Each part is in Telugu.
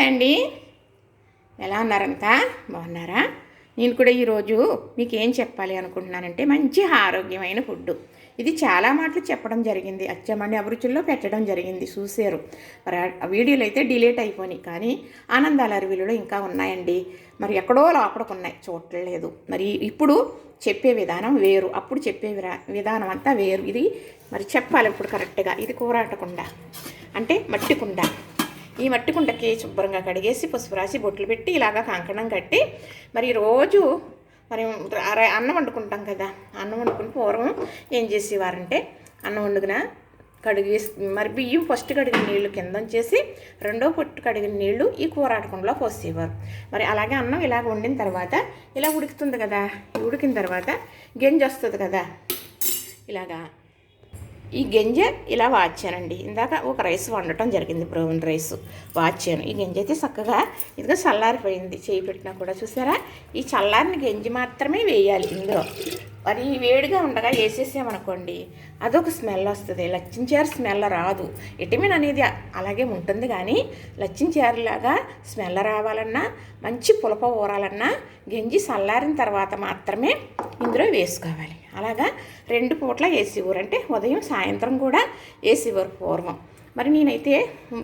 నమస్తే అండి. ఎలా ఉన్నారంతా? బాగున్నారా? నేను కూడా ఈరోజు మీకు ఏం చెప్పాలి అనుకుంటున్నానంటే మంచి ఆరోగ్యమైన ఫుడ్ ఇది చాలా మాటలు చెప్పడం జరిగింది. అచ్చమండి అభిరుచుల్లో పెట్టడం జరిగింది. చూసారు వీడియోలు అయితే డిలీట్ అయిపోయినాయి. కానీ ఆనందాల అరువిలో ఇంకా ఉన్నాయండి. మరి ఎక్కడో లోపలికి ఉన్నాయి చూడలేదు మరి ఇప్పుడు చెప్పే విధానం వేరు. అప్పుడు చెప్పే విరా- విధానం అంతా వేరు. ఇది మరి చెప్పాలి ఇప్పుడు కరెక్ట్గా. ఇది కూరాటకుండా. అంటే మట్టి కుండ ఈ మట్టి కుండకి శుభ్రంగా కడిగేసి పసుపు రాసి బొట్లు పెట్టి ఇలాగా కంకణం కట్టి మరి రోజు మరి అన్నం వండుకుంటాం కదా అన్నం వండుకుని పూర్వం ఏం చేసేవారంటే అన్నం వండుకున కడిగేసి మరి బియ్యం ఫస్ట్ కడిగిన నీళ్ళు కింద చేసి రెండో పొట్టు కడిగిన నీళ్ళు ఈ కూరాటకుండలో పోసేవారు. మరి అలాగే అన్నం ఇలాగ వండిన తర్వాత ఇలా ఉడుకుతుంది కదా ఉడికిన తర్వాత గెంజి వస్తుంది కదా ఇలాగా ఈ గింజ ఇలా వాచానండి ఇందాక ఒక రైస్ వండటం జరిగింది బ్రౌన్ రైస్ వాచాను ఈ గింజ అయితే చక్కగా ఇదిగో చల్లారిపోయింది. చేయి పెట్టినా కూడా చూసారా? ఈ చల్లారిన గింజ మాత్రమే వేయాలి ఇందులో. మరి వేడిగా ఉండగా వేసేసామనుకోండి అదొక స్మెల్ వస్తుంది. లచ్చించారు స్మెల్ రాదు. విటమిన్ అనేది అలాగే ఉంటుంది కానీ లచ్చించారులాగా స్మెల్ రావాలన్నా మంచి పులప ఊరాలన్నా గంజి చల్లారిన తర్వాత మాత్రమే ఇందులో వేసుకోవాలి. అలాగా రెండు పూట్ల వేసేవారు అంటే ఉదయం సాయంత్రం కూడా వేసేవారు పూర్వం. మరి నేనైతే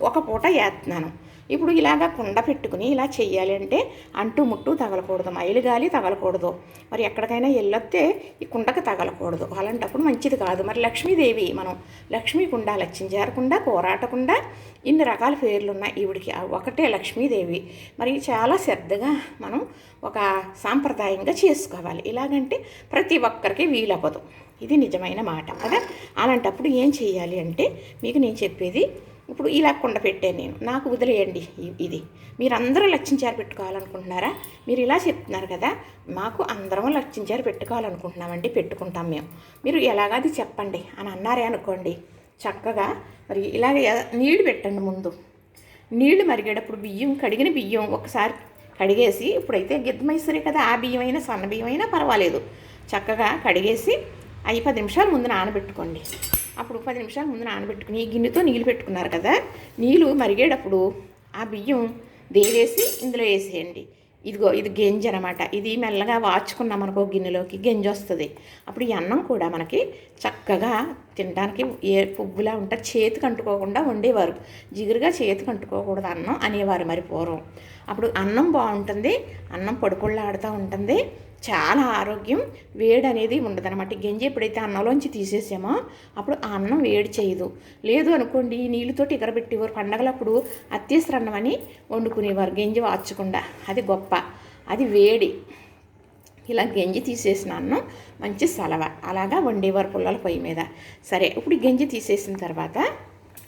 ఒక పూట వేస్తున్నాను ఇప్పుడు ఇలాగా కుండ పెట్టుకుని ఇలా చేయాలి అంటే అంటు ముట్టు తగలకూడదు మైలు గాలి తగలకూడదు. మరి ఎక్కడికైనా వెళ్ళొస్తే ఈ కుండకు తగలకూడదు. అలాంటప్పుడు మంచిది కాదు. మరి లక్ష్మీదేవి మనం లక్ష్మీ కుండ లక్ష్మీజారకుండా పోరాటకుండా ఇన్ని రకాల పేర్లు ఉన్నాయి ఈవిడికి. ఒకటే లక్ష్మీదేవి. మరి చాలా శ్రద్ధగా మనం ఒక సాంప్రదాయంగా చేసుకోవాలి. ఇలాగంటే ప్రతి ఒక్కరికి వీలవ్వదు. ఇది నిజమైన మాట. కదా? అలాంటప్పుడు ఏం చేయాలి అంటే మీకు నేను చెప్పేది ఇప్పుడు ఇలా కుండ పెట్టాను నేను. నాకు వదిలేయండి ఇ- ఇది. మీరందరూ లక్షించారు పెట్టుకోవాలనుకుంటున్నారా? మీరు ఇలా చెప్తున్నారు కదా మాకు అందరం లక్షించారు పెట్టుకోవాలనుకుంటున్నామండి పెట్టుకుంటాం మేము. మీరు ఎలాగది చెప్పండి అని అన్నారే అనుకోండి. చక్కగా మరి ఇలాగే నీళ్ళు పెట్టండి ముందు. నీళ్ళు మరిగేటప్పుడు బియ్యం కడిగిన బియ్యం ఒకసారి కడిగేసి ఇప్పుడైతే గిద్దమైసరే కదా ఆ బియ్యం అయినా సన్న బియ్యం అయినా పర్వాలేదు. చక్కగా కడిగేసి అవి పది నిమిషాలు ముందు నానబెట్టుకోండి. అప్పుడు పది నిమిషాలు ముందు నానబెట్టుకుని ఈ గిన్నెతో నీళ్ళు పెట్టుకున్నారు కదా నీళ్ళు మరిగేటప్పుడు ఆ బియ్యం దేవేసి ఇందులో వేసేయండి. ఇదిగో ఇది గెంజి అనమాట ఇది మెల్లగా వాచుకున్నాం అనుకో గిన్నెలోకి గెంజి వస్తుంది. అప్పుడు ఈ అన్నం కూడా మనకి చక్కగా తినడానికి ఏ పువ్వులా ఉంటా చేతికి అంటుకోకుండా వండేవారు. జిగురుగా చేతికి అంటుకోకూడదు అన్నం అనేవారు మరి పూర్వం. అప్పుడు అన్నం బాగుంటుంది అన్నం పొడిపొళ్ళాడుతూ ఉంటుంది చాలా ఆరోగ్యం వేడి అనేది ఉండదన్నమాట గంజి ఎప్పుడైతే అన్నంలోంచి తీసేసామో అప్పుడు ఆ అన్నం వేడి చేయదు. లేదు అనుకోండి నీళ్ళతోటి ఎగరబెట్టేవారు. పండగలప్పుడు అత్తేసరి అన్నం అని వండుకునేవారు గంజి వాచకుండా. అది గొప్ప. అది వేడి. ఇలా గంజి తీసేసిన అన్నం మంచి సలవ. అలాగా వండేవారు పుల్లల పొయ్యి మీద. సరే ఇప్పుడు గంజి తీసేసిన తర్వాత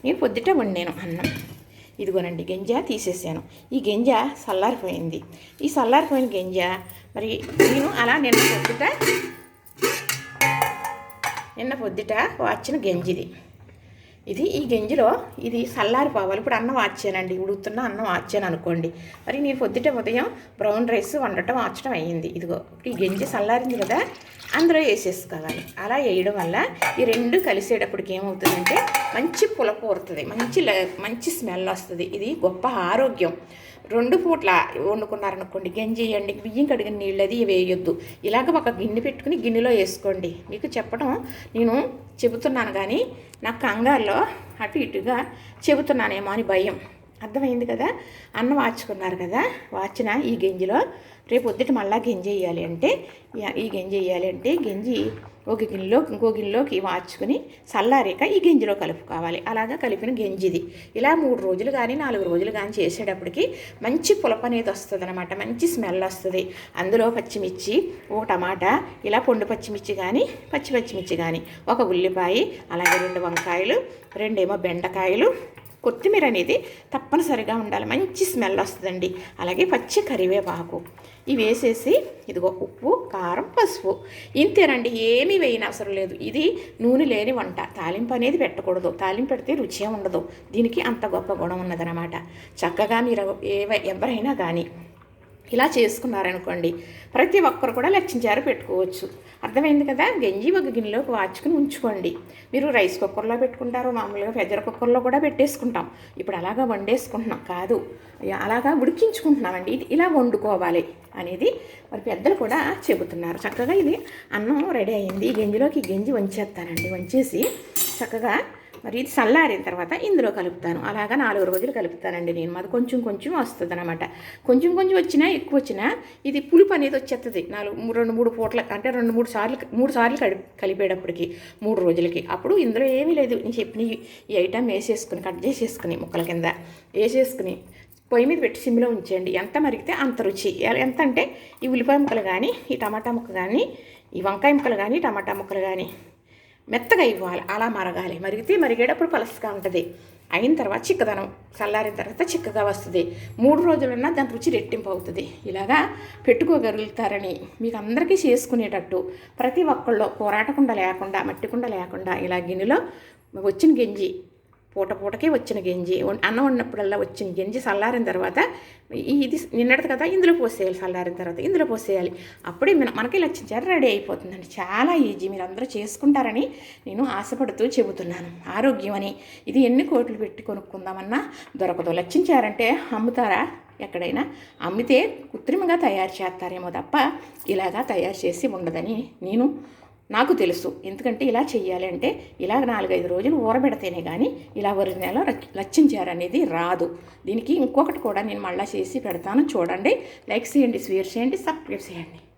నేను పొద్దుట వండాను అన్నం. ఇదిగోనండి గింజ తీసేసాను. ఈ గింజ చల్లారిపోయింది ఈ చల్లారిపోయిన గింజ మరి నేను అలా నిన్న పొద్దుట నిన్న పొద్దుట వాచిన గంజిది. ఇది ఈ గంజిలో ఇది చల్లారిపోవాలి ఇప్పుడు అన్నం ఆచానండి ఉడుకుతున్న అన్నం ఆచాను అనుకోండి. మరి నేను పొద్దుట ఉదయం బ్రౌన్ రైస్ వండటం ఆచడం అయ్యింది. ఇదిగో ఇప్పుడు ఈ గంజి చల్లారింది కదా అందులో వేసేసుకోవాలి. అలా వేయడం వల్ల ఈ రెండు కలిసేటప్పటికి ఏమవుతుందంటే మంచి పులప ఊరుతుంది మంచి మంచి స్మెల్ వస్తుంది. ఇది గొప్ప ఆరోగ్యం. రెండు పూట్ల వండుకున్నారనుకోండి గంజి వేయండి బియ్యం కడిగిన నీళ్ళు అది వేయొద్దు. ఇలాగ ఒక గిన్నె పెట్టుకుని గిన్నెలో వేసుకోండి. మీకు చెప్పడం నేను చెబుతున్నాను కానీ నాకు కంగారులో అటు ఇటుగా చెబుతున్నానేమో అని భయం. అర్థమైంది కదా? అన్నం వాచుకున్నారు కదా? వాచిన ఈ గంజిలో రేపు పొద్దుట మళ్ళా గంజి వేయాలి అంటే ఈ- గంజి వేయాలి అంటే గంజి ఒక గిన్నెలో ఇంకో గిన్నెలోకి మార్చుకుని చల్లారాక ఈ గింజలో కలుపుకోవాలి. అలాగా కలిపిన గింజిది. ఇలా మూడు రోజులు కానీ నాలుగు రోజులు కానీ చేసేటప్పటికి మంచి పులప అనేది వస్తుంది అనమాట మంచి స్మెల్ వస్తుంది. అందులో పచ్చిమిర్చి ఒక టమాటా ఇలా పొండు పచ్చిమిర్చి కానీ పచ్చి పచ్చిమిర్చి కానీ ఒక ఉల్లిపాయ అలాగే రెండు వంకాయలు రెండేమో బెండకాయలు కొత్తిమీర అనేది తప్పనిసరిగా ఉండాలి. మంచి స్మెల్ వస్తుందండి. అలాగే పచ్చి కరివేపాకు. ఇవి వేసేసి ఇదిగో ఉప్పు కారం పసుపు. ఇంతేనండి ఏమీ వేయని అవసరం లేదు. ఇది నూనె లేని వంట. తాలింపు అనేది పెట్టకూడదు. తాలింపు పెడితే రుచి ఉండదు. దీనికి అంత గొప్ప గుణం ఉన్నదనమాట చక్కగా మీరు ఏ ఎవరైనా కానీ ఇలా చేసుకున్నారనుకోండి ప్రతి ఒక్కరు కూడా లక్షించారు పెట్టుకోవచ్చు. అర్థమైంది కదా? గంజి ఒక గిన్నెలోకి వాచుకుని ఉంచుకోండి. మీరు రైస్ కుక్కర్లో పెట్టుకుంటారు మామూలుగా ప్రెజర్ కుక్కర్లో కూడా పెట్టేసుకుంటాం. ఇప్పుడు అలాగా వండేసుకుంటున్నాం కాదు. అలాగా ఉడికించుకుంటున్నామండి. ఇది ఇలా వండుకోవాలి అనేది మరి పెద్దలు కూడా చెబుతున్నారు. చక్కగా ఇది అన్నం రెడీ అయింది గంజిలోకి గంజి వంచేస్తానండి. వంచేసి చక్కగా మరి ఇది చల్లారిన తర్వాత ఇందులో కలుపుతాను. అలాగా నాలుగు రోజులు కలుపుతానండి నేను. అది కొంచెం కొంచెం వస్తుంది అనమాట కొంచెం కొంచెం వచ్చినా ఎక్కువ వచ్చినా ఇది పులుపు అనేది వచ్చేస్తుంది నాలుగు రెండు మూడు పూట్ల అంటే రెండు మూడు సార్లు మూడు సార్లు కడి కలిపేటప్పటికి మూడు రోజులకి. అప్పుడు ఇందులో ఏమీ లేదు. నేను చెప్పిన ఈ- ఐటమ్ వేసేసుకుని కట్ చేసేసుకుని ముక్కల కింద వేసేసుకుని పొయ్యి మీద పెట్టి సిమ్లో ఉంచేయండి. ఎంత మరిగితే అంత రుచి. ఎంత అంటే ఈ ఉల్లిపాయ ముక్కలు కానీ ఈ టమాటా ముక్క కానీ ఈ వంకాయ ముక్కలు కానీ టమాటా ముక్కలు కానీ మెత్తగా ఇవ్వాలి. అలా మరగాలి. మరిగితే మరిగేటప్పుడు పలసగా ఉంటుంది. అయిన తర్వాత చిక్కదనం. చల్లారిన తర్వాత చిక్కగా వస్తుంది. మూడు రోజులన్నా దాని రుచి రెట్టింపు అవుతుంది. ఇలాగా పెట్టుకోగలుగుతారని మీకు అందరికీ చేసుకునేటట్టు ప్రతి ఒక్కళ్ళు పోరాటకుండా లేకుండా మట్టి కుండ లేకుండా ఇలా గిన్నెలో వచ్చిన గింజి పూట పూటకే వచ్చిన గంజి. అన్నం ఉన్నప్పుడల్లా వచ్చిన గంజి చల్లారిన తర్వాత ఇది నిన్నటిది కదా ఇందులో పోసేయాలి చల్లారిన తర్వాత ఇందులో పోసేయాలి. అప్పుడే మన మనకి లక్షించారు రెడీ అయిపోతుందండి. చాలా ఈజీ మీరు అందరూ చేసుకుంటారని నేను ఆశపడుతూ చెబుతున్నాను. ఆరోగ్యం అని. ఇది ఎన్ని కోట్లు పెట్టి కొనుక్కుందామన్నా దొరకదు. లక్షించారంటే అమ్ముతారా ఎక్కడైనా? అమ్మితే కృత్రిమంగా తయారు చేస్తారేమో తప్ప ఇలాగా తయారు చేసి ఉండదని నేను నాకు తెలుసు. ఎందుకంటే ఇలా చెయ్యాలి అంటే ఇలా నాలుగైదు రోజులు ఊరబెడితేనే కానీ ఇలా ఒరిజినల్ లచ్చించారనేది రాదు. దీనికి ఇంకొకటి కూడా నేను మళ్ళీ చేసి పెడతాను. చూడండి. లైక్ చేయండి షేర్ చేయండి సబ్స్క్రైబ్ చేయండి.